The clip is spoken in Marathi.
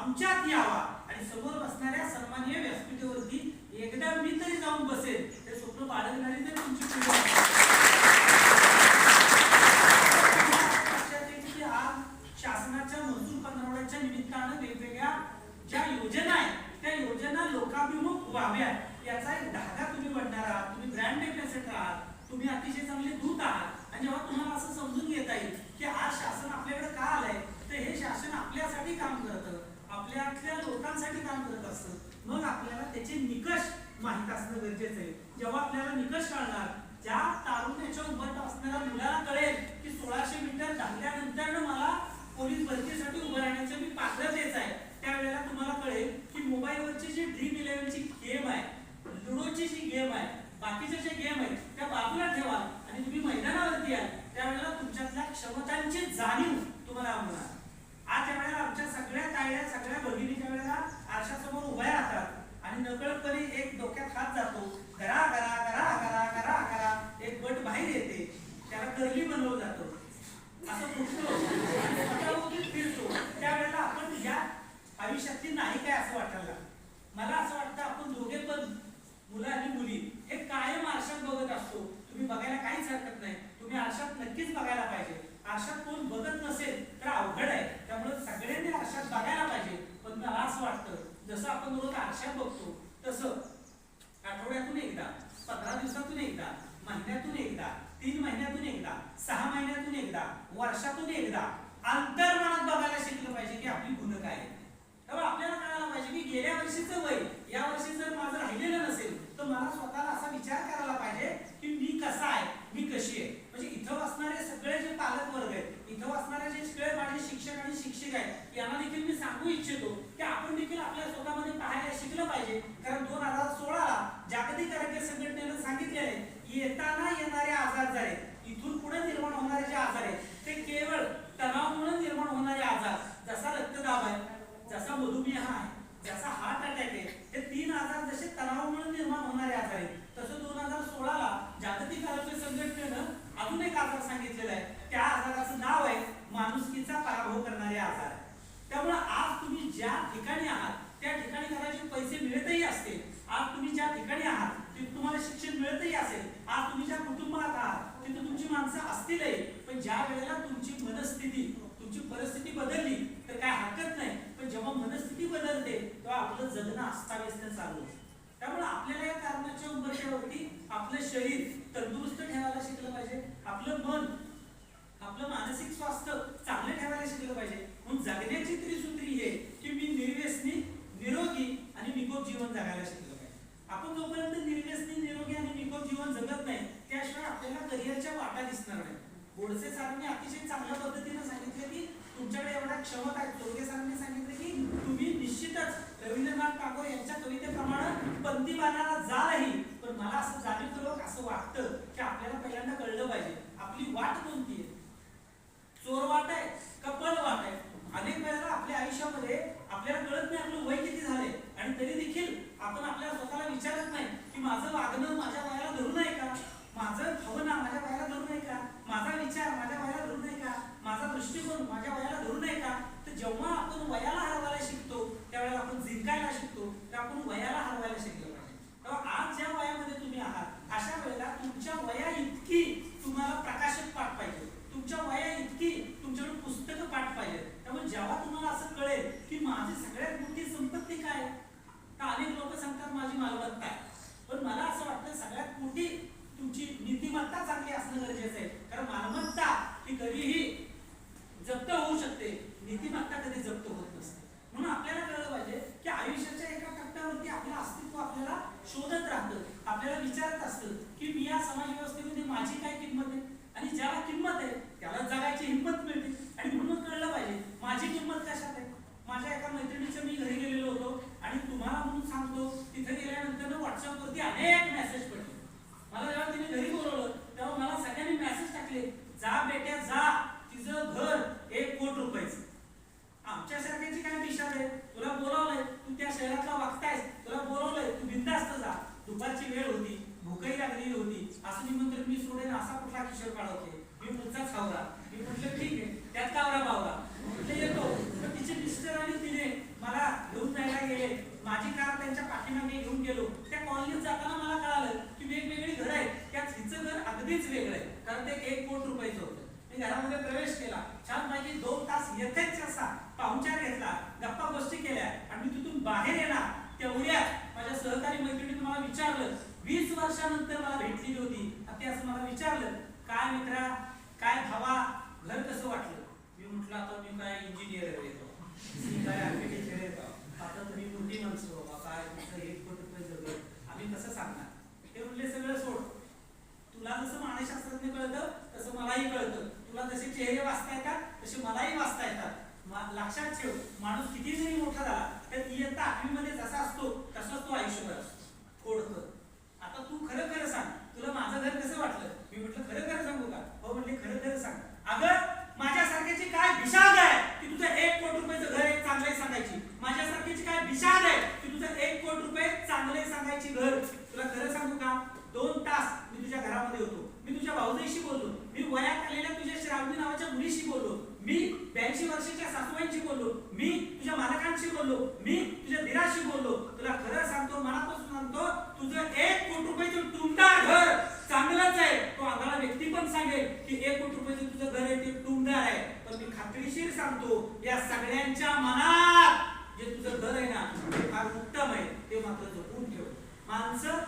आमच्यात यावा. आणि समोर बसणाऱ्या सन्माननीय व्यासपीठावरती एकदा मी तरी जाऊन बसेल हे स्वप्न बाळगणारी तर तुमची पिढी आज शासनाच्या महसूल पंधरवड्याच्या निमित्तानं वेगवेगळ्या ज्या योजना आहेत त्या योजना लोकाभिमुख व्हाव्या याचा एक धागा तुम्ही बनणार आहात. तुम्ही ब्रँड एम्बॅसेडर आहात. तुम्ही अतिशय चांगले दूत आहात. आणि जेव्हा तुम्हाला असं समजून घेता येईल की आज शासन आपल्याकडे का आलंय तर हे शासन आपल्यासाठी काम करतं आपल्यातल्या लोकांसाठी काम करत असतं मग आपल्याला त्याचे निकष माहीत असणं गरजेचं आहे. जेव्हा आपल्याला निकष कळणार ज्या तारुण्याच्या उभं असणाऱ्या मुलाला कळेल की सोळाशे मीटर धावल्यानंतर मला पोलीस भरतीसाठी उभं राहण्याचं मी पात्रतेच आहे त्यावेळेला तुम्हाला कळेल की मोबाईलवरची जी ड्रीम इलेव्हनची गेम आहे लुडोची जी गेम आहे बाकीच्या ज्या गेम आहेत त्या बाजूला ठेवा आणि तुम्ही मैदानावरती याल त्यावेळेला तुमच्यातल्या क्षमतांची जाणीव तुम्हाला होणार आज ज्या वेळेला आमच्या सगळ्या ताईया सगळ्या भगिनी ज्या वेळेला आरशासमोर उभ्या राहतात आणि नकळतपणे एक डोक्यात हात जातो करा करा करा करा करा करा एक बट बाहेर येते त्याला कर्ली बनवलं जातं असं फुटतो आणि स्वतःभोवती फिरतो त्यावेळेला आपण या आयुष्यातली नाही काय असं वाटायला लागतं. मला असं वाटतं आपण दोघे पण मुलं आणि मुली हे कायम आरशात बघत असतो तुम्ही बघायला काहीच हरकत नाही तुम्ही आरशात नक्कीच बघायला आशा कोण बघत नसेल तर अवघड आहे त्यामुळे सगळ्यांनी आशा बघायला पाहिजे पण मला असं वाटतं जसं आपण रोज आशा बघतो तसं आठवड्यातून एकदा पंधरा दिवसातून एकदा महिन्यातून एकदा तीन महिन्यातून एकदा सहा महिन्यातून एकदा वर्षातून एकदा अंतर्मनात बघायला शिकलं पाहिजे की आपली गुण काय आहेत. आपल्याला कळायला पाहिजे की गेल्या वर्षीचं वय या वर्षी जर माझं राहिलेलं नसेल तर मला स्वतःला असा विचार करायला पाहिजे की मी कसा आहे मी कशी आहे म्हणजे इथं असणारे सगळे जे पालक वर्ग आहेत इथं असणारे जे सगळे माझे शिक्षक आणि शिक्षक आहेत यांना देखील मी सांगू इच्छितो की आपण देखील आपल्या स्वतःमध्ये पाहायला शिकलं पाहिजे कारण दोन हजार सोळाला जागतिक आरोग्य संघटनेनं सांगितलेलं आहे येताना येणारे आजार झाले इथून पुढे निर्माण होणारे जे आजार आहेत ते केवळ तणावामुळे निर्माण होणारे आजार जसा रक्तदाब आहे जसा मधुमेह आहे जसा हार्ट अटॅक आहे हे तीन आजार जसे तणावामुळे निर्माण होणारे आजार आहेत तसं दोन हजार सोळाला जागतिक आरोग्य संघटनेनं अजून एक आजार सांगितलेला आहे. त्या आजाराचं नाव आहे माणुसकीचा पराभव करणारे आजार. त्यामुळे आज तुम्ही ज्या ठिकाणी आहात त्या ठिकाणी कदाचित पैसे मिळतही असतील. आज तुम्ही ज्या ठिकाणी आहात तिथे तुम्हाला शिक्षण मिळतही असते आज तुम्ही ज्या कुटुंबात आहात तिथे तुमची माणसं असतीलही पण ज्या वेळेला तुमची मनस्थिती तुमची परिस्थिती बदलली तर काय हरकत नाही पण जेव्हा मनस्थिती बदलते तेव्हा आपलं जगणं अस्ताव्यस्त चालू असतं. त्यामुळे आपल्याला या कारणाच्या उंबरठ्यावरती आपलं शरीर तंदुरुस्त ठेवायला शिकलं पाहिजे आपलं मन आपलं मानसिक स्वास्थ्य चांगलं ठेवायला शिकलं पाहिजे म्हणून जगण्याची त्रिसूत्री हे की मी निर्व्यसनी निरोगी आणि निकोप जीवन जगायला शिकलं पाहिजे आपण जोपर्यंत निर्व्यसनी निरोगी आणि निकोप जीवन जगत नाही त्याशिवाय आपल्याला करिअरच्या वाटा दिसणार नाही गोडसे सरांनी अतिशय चांगल्या पद्धतीने सांगितले की तुमच्याकडे एवढ्या क्षमता आहेत तोडगे सरांनी सांगितले की तुम्ही निश्चितच रवींद्रनाथ टागोर यांच्या कवितेप्रमाणे पंथी बाणाला जालही. पण मला असं जाणीवपूर्वक असं वाटतं की आपल्याला पहिल्यांदा कळलं पाहिजे. आपली वाट कोणती आहे? चोर वाट आहे कपल वाट आहे. अनेक वेळेला आपल्या आयुष्यामध्ये आपल्याला कळत नाही आपलं वय किती झाले आणि तरी देखील आपण आपल्या स्वतःला विचारत नाही की माझं वागणं माझ्या वयाला धरून आहे का माझं भावना माझ्या वयाला धरून नये का? माझा विचार माझ्या वयाला धरू नये का? माझा दृष्टिकोन माझ्या वयाला धरून नये का? तर जेव्हा आपण वयाला हरवायला शिकतो त्यावेळेला आपण जिंकायला शिकतो तर आपण जा बेट्या जा तिचं घर एक कोट रुपयाच. आमच्या सारख्याची काय मिशाल आहे तुला बोलावलंय तू त्या शहरातला वागतायस तुला बोलावलंय तू बिंदास्त जा. दुपारची वेळ होती भूकही लागलेली होती. असं मी म्हणतो मी सोडेन असा कुठला किशोर काढवते मी मुलचाच खावला मी म्हटलं ठीक आहे त्यात कावरा बावला म्हटलं येतो. तर तिचे मिस्टर आणि तिने मला घेऊन जायला गेले. माझी कार त्यांच्या पाठीमागे घेऊन गेलो. त्या कॉलनीत जाताना मला कळालं की वेगवेगळी घर आहेत. त्यात हिचं घर अगदीच वेगळं प्रत्येक एक कोट रुपयाचं होतं. मी घरामध्ये प्रवेश केला. छान माहिती दोन तास येथेच असा पाहुणचार घेतला गप्पा गोष्टी केल्या आणि मी तिथून बाहेर येणार तेवढ्या माझ्या सहकारी मैत्रिणी मला विचारलं. वीस वर्षानंतर मला भेटलेली होती. ते असं मला विचारलं काय मित्रा काय भावा घर कसं वाटलं? मी म्हटलं आता मी काय इंजिनियर आहे. काय आर्किटेक्चर आहे. ठेव माणूस किती जरी मोठा झाला तर इयत्ता आठवीमध्ये जसा असतो तसाच तो आयुष्यभर असतो. खोडकर आता तू खरं खरं सांग. सांगेल की एक कोटी रुपयाचे तुझं घर आहे ते तुंड आहे. पण मी खात्रीशीर सांगतो या सगळ्यांच्या मनात जे तुझं घर आहे ना ते फार उत्तम आहे ते मात्र जपून ठेव. माणसं